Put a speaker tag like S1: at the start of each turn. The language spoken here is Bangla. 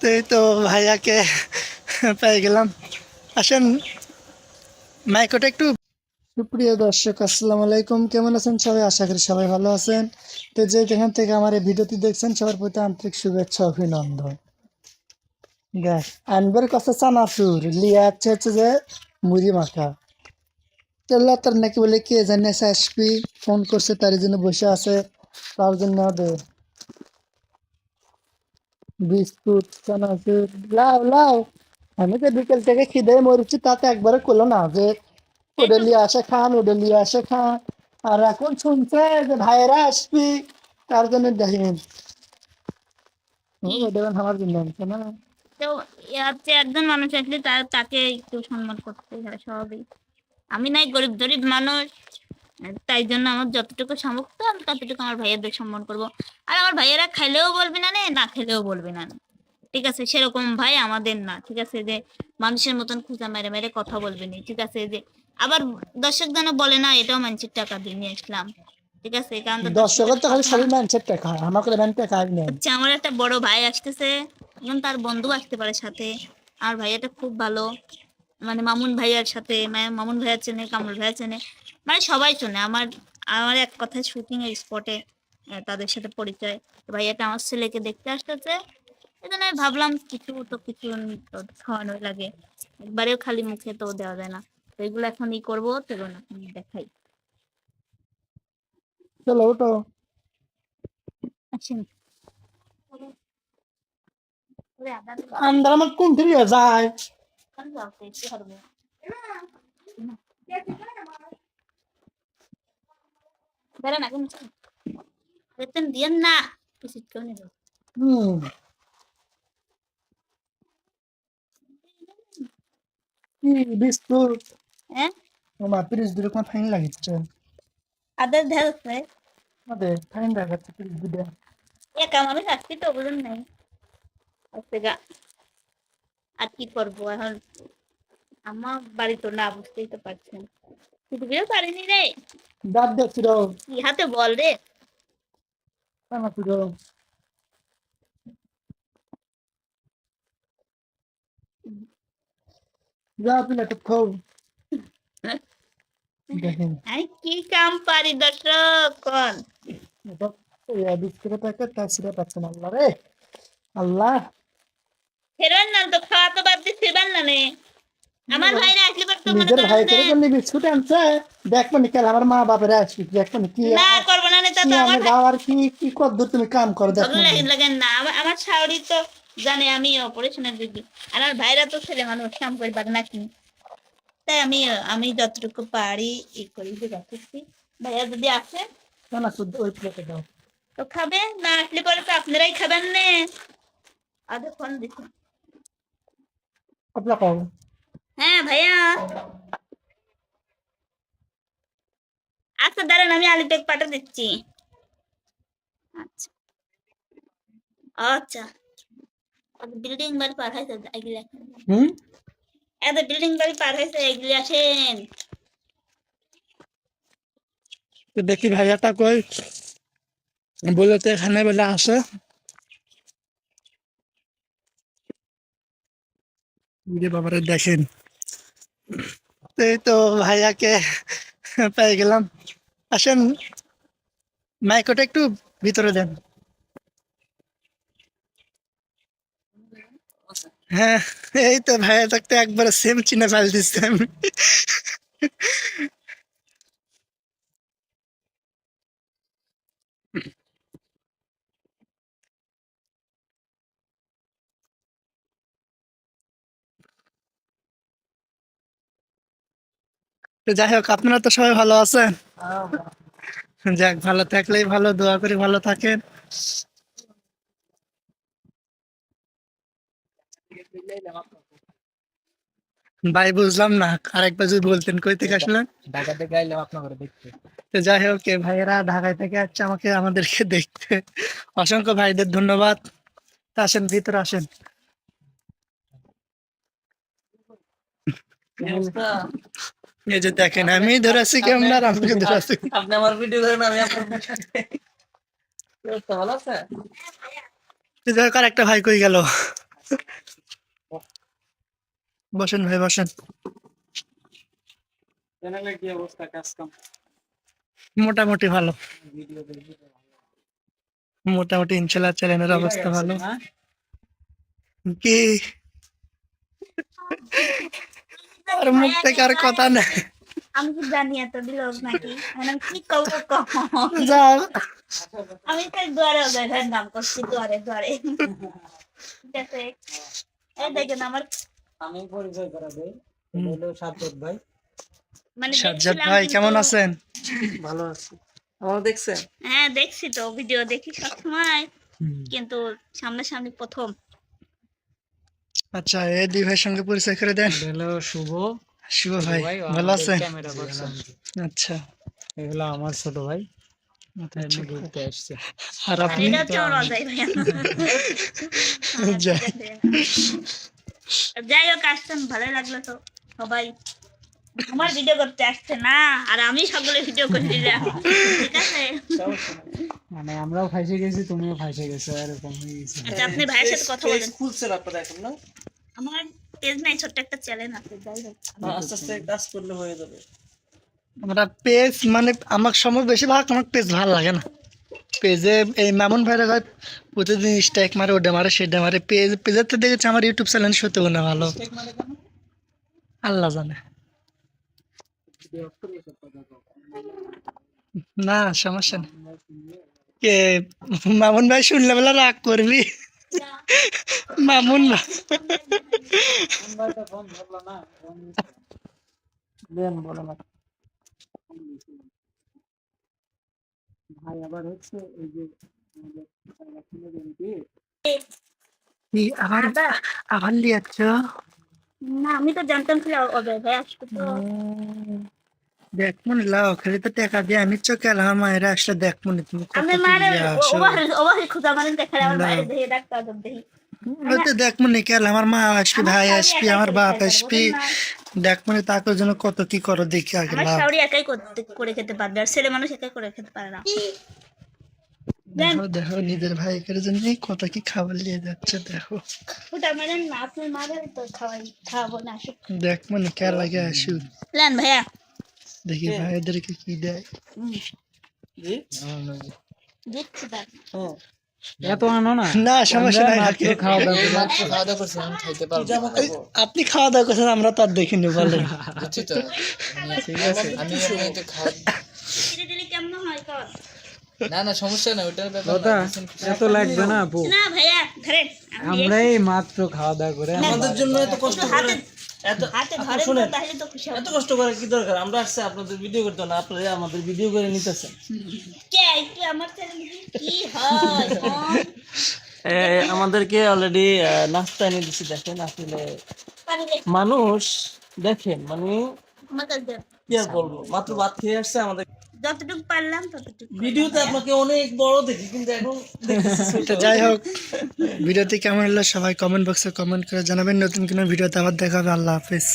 S1: তো এই তো ভাইয়াকে পেয়ে গেলাম আসেন মাইকোটা একটু সুপ্রিয় দর্শক, আসসালামু আলাইকুম। কেমন আছেন সবাই? আশা করি সবাই ভালো আছেন। তো যে যেখান থেকে আমার এই ভিডিওটি দেখছেন, সবার প্রতি আন্তরিক শুভেচ্ছা, অভিনন্দন। দেখ, আনবার কাছে চানাচুর লিয়া আছে হচ্ছে যে মুড়ি মাখা। তেল্লা তার নাকি বলে, কে জানি এসে আসবি, ফোন করছে, তার জন্য বসে আছে। তার জন্য বিস্কুট চানাচুর লাও লাও আমি তো বিকেল থেকে খিদে মরছি তাতে একবারে করল না যে ওটা নিয়ে আসে খান ওটা নিয়ে আসে খান। আর এখন শুনছে যে ভাইয়েরা আসবি তার জন্য দেখেন। ওটা আমার জন্য আনছে না।
S2: তো একজন মানুষ আসলে তার তাকে একটু সম্মান করতে হয় স্বাভাবিক। আমি নাই গরিব গরিব মানুষ। তাই জন্য আমার যতটুকু সামর্থ্য আমি ততটুকু আমার ভাইয়াদের সম্মান করব। আর আমার ভাইয়েরা খাইলেও বলবে না নে না খেলেও বলবে না ঠিক আছে? সেরকম ভাই আমাদের না ঠিক আছে? যে মানুষের মতন খুঁজা মেরে মেরে কথা বলবে না ঠিক আছে? যে আবার দর্শক যেন বলে না এটাও মানুষের টাকা দিয়ে নিয়ে আসলাম। ঠিক আছে? কারণ তো
S1: দর্শকের তো খালি সবই মানুষের টাকা আমাকে ম্যান টাকা নেই।
S2: হচ্ছে আমার একটা বড় ভাই আসতেছে এবং তার বন্ধু আসতে পারে সাথে। আর ভাইয়াটা খুব ভালো। মানে মামুন ভাইয়ার সাথে মা- মামুন ভাইয়া চেনে কামরুল ভাইয়া চেনে মানে সবাই চেনে। আমার আমার এক কথায় শুটিং এর স্পটে তাদের সাথে পরিচয়। ভাইয়াটা আমার ছেলেকে দেখতে আসতেছে। এই জন্য আমি ভাবলাম কিছু তো কিছু তো খাওয়ানোই লাগে। একবারেও খালি মুখে তো দেওয়া যায় না। তো এগুলো এখন ই করব তো এগুলো দেখাই।
S1: চলো ওটো
S2: আসেন।
S1: আন্দার আমার কোন ফিরিয়ে যায়
S2: খালি যাও তো, একটু হারবে বেড়া না কিন্তু বেতন দিয়েন না কিছু কেউ নেই
S1: হুম কি বিস্কুট
S2: হ্যাঁ
S1: আমার তিরিশ দিলে কোনো ফাইন লাগিচ্ছে
S2: আদার আছে
S1: আমাদের ফাইন লাগাচ্ছে তিরিশ দিলে
S2: একা মানুষ আসছি তো বুঝুন নাই আচ্ছা আর কি করব? এখন আমার বাড়ি তো না বুঝতেই তো পারছেন। ছুটবিও পারিনি রে।
S1: দাঁত দেখছিল
S2: কি হাতে বল রে। কি কাম পারি দর্শক কোন।
S1: বিস্কুটের প্যাকেট তার ছিঁড়ে পাচ্ছে না আল্লাহ রে। আল্লাহ।
S2: না তো খাওয়া তো বাদ দিয়ে ফেরবেন না নে। আমার ভাইরা আসলে পর তো মনে
S1: ভাই করে বিস্কুট আনছে দেখব নি কাল আমার মা বাপেরা আসবি দেখব নি কি
S2: না করব না নে তো আমার
S1: বাবার কি কি কদ্দূর তুমি কাম করো দেখো
S2: ভালো লাগে লাগে না আমার শাওরি তো জানে আমি অপারেশনের দিদি আর আমার ভাইরা তো ছেলে মানুষ কাম করে পারে নাকি? তাই আমি আমি যতটুকু পারি ই করি যে ভাইয়া যদি আসে
S1: না শুদ্ধ ওই প্লেটে দাও।
S2: তো খাবে? না আসলে পরে তো আপনারাই খাবেন নে। আদে ফোন দিছি
S1: আপনা খাও
S2: হ্যাঁ ভাইয়া। আচ্ছা দাঁড়ান আমি আলু পেক পাঠা দিচ্ছি। আচ্ছা। আচ্ছা। বিল্ডিং বাড়ি পার হয়েছে এগুলি।
S1: হুম?
S2: এত বিল্ডিং বাড়ি পার হয়েছে এগুলি আসেন।
S1: দেখি ভাইয়াটা কই। বলে তো এখানে বলে আসে। যে বাবারে দেখেন। এই তো ভাইয়াকে পেয়ে গেলাম। আসেন, মাইকোটা একটু ভিতরে দেন। হ্যাঁ এই তো ভাইয়া থাকতে একবার সেম চিনে ফেল দিচ্ছে আমি তো যাই হোক আপনারা তো সবাই ভালো আছেন? যাক ভালো থাকলেই ভালো দোয়া করি ভালো থাকেন। ভাই বুঝলাম না আরেকবার যদি বলতেন কই থেকে আসলেন?
S3: ঢাকা থেকে আইলাম আপনার দেখতে।
S1: তো যাই হোক ভাইয়েরা ঢাকায় থেকে আসছে আমাকে আমাদেরকে দেখতে। অসংখ্য ভাইদের ধন্যবাদ। আসেন ভিতরে আসেন। এই যে দেখেন আমি ধরেছি ক্যামেরা আর আমাকে ধরেছি
S3: আপনি আমার ভিডিও করেন আমি আপনার কি ভালো আছে?
S1: একটা ভাই কই গেল? বসেন ভাই বসেন।
S3: চ্যানেলে কি অবস্থা কাজ কাম
S1: মোটামুটি ভালো। মোটামুটি ইনশাল্লাহ চ্যানেলের অবস্থা ভালো। কি? আর মুখ থেকে আর কথা নেই।
S2: আমি কি জানি এত বিলোক নাকি? আমি কি করব
S1: যাও।
S2: আমি তাই দুয়ারে ওদের নাম করছি দুয়ারে দুয়ারে। এই দেখেন আমার
S3: আমি পরিচয় করা দেই। হলো সাজ্জাদ ভাই।
S2: মানে
S1: সাজ্জাদ ভাই
S2: কিন্তু-
S1: কেমন আছেন?
S3: ভালো আছি। আমার দেখছেন?
S2: হ্যাঁ দেখছি তো ভিডিও দেখি সবসময়। কিন্তু সামনাসামনি প্রথম।
S1: আচ্ছা এই দুই ভাইয়ের সঙ্গে পরিচয় করে দেন।
S3: হলো শুভ।
S1: শুভ ভাই ভালো আছে
S3: ক্যামেরা পারসন
S1: আচ্ছা।
S3: এগুলো আমার ছোট ভাই।
S1: আচ্ছা।
S3: ঘুরতে আসছে।
S1: আর আপনি। যাই
S2: হোক আসছেন ভালো লাগল তো। সবাই আমার ভিডিও করতে আসছে না আর আমি সকলে ভিডিও করে দিলাম ঠিক আছে?
S3: মানে আমরাও ফাইসে গেছি তুমিও ফাইসে গেছো এরকম হয়ে গেছে।
S2: আচ্ছা আপনি ভাইয়ের সাথে কথা বলেন।
S4: খুলছেন আপনারা এখন না?
S2: আমার পেজ নাই ছোট্ট একটা চ্যানেল আছে যাই হোক।
S4: আস্তে আস্তে কাজ করলে হয়ে যাবে।
S1: আমরা পেজ মানে আমার সময় বেশিরভাগ আমার পেজ ভালো লাগে না। পেজে এই মামুন ভাইরা হয় প্রতিদিন স্ট্রাইক মারে ওটা মারে সেটা মারে। পেজ পেজের তো দেখেছি আমার ইউটিউব চ্যানেল সত্যি না ভালো। আল্লাহ জানে। না সমস্যা নেই। কে মামুন ভাই শুনলে বেলা রাগ করবি। মামুন ভাই।
S3: আবার হচ্ছে এই যে আমাদের রাখাইনে জমিতে
S1: কি আবার আবার লিয়াচ্ছ?
S2: না আমি তো জানতাম ছিল ভাই তো
S1: দেখ মনে লাও খালি তো টাকা দিয়ে আমি চোখে আমার মায়েরা আসলে দেখ তুমি কত
S2: আমি
S1: কি
S2: মারে
S1: আসো।
S2: ওভার ওভার খুঁজা মানে দেখে আমার বাইরে দেখে ডাক্তার দেখি
S1: হয়তো দেখ কেল আমার মা আসবি ভাই আসবি আমার বাপ আসবি। দেখ তাকে জন্য কত কি করো দেখি আগে লাভ
S2: একাই করতে করে খেতে পারবে আর ছেলে মানুষ একাই করে খেতে পারে না।
S1: দেখো দেখো নিজের ভাইকের জন্য কত কি খাবার নিয়ে যাচ্ছে দেখো।
S2: ওটা মানে না আপনি মারে তো খাওয়াই খাওয়াবো না
S1: দেখ মনে কে লাগে আসু
S2: লেন ভাইয়া।
S1: দেখি ভাইদেরকে কি দেয়।
S4: হ্যাঁ
S3: না।
S1: না সমস্যা নাই আপনি খাওয়া দাওয়া করছেন আমরা তো আর দেখিনি বলেন।
S2: হয়
S5: না না সমস্যা না। ওটার?
S3: এত লাগবে না আপু
S2: না ভাইয়া ধরেন আমি
S3: আমরা এই মাত্র খাওয়া দাওয়া করে
S4: আমাদের জন্য এত কষ্ট করে এত কষ্ট করে কি দরকার? আমরা আসছে আপনাদের ভিডিও করতে না আপনারা আমাদের ভিডিও করে নিতেছেন। আমাদেরকে অলরেডি নাস্তা এনে দিচ্ছি দেখেন আসলে মানুষ দেখেন মানে। কি আর বলব? মাত্র বাদ খেয়ে আসছে আমাদের।
S2: যতটুকু পারলাম ততটুকু
S4: ভিডিওতে আপনাকে অনেক বড় দেখি কিন্তু এখন
S1: তো যাই হোক ভিডিওটি কেমন হলো সবাই কমেন্ট বক্সে কমেন্ট করে জানাবেন। নতুন কোনো ভিডিওতে আবার দেখা হবে। আল্লাহ হাফিজ।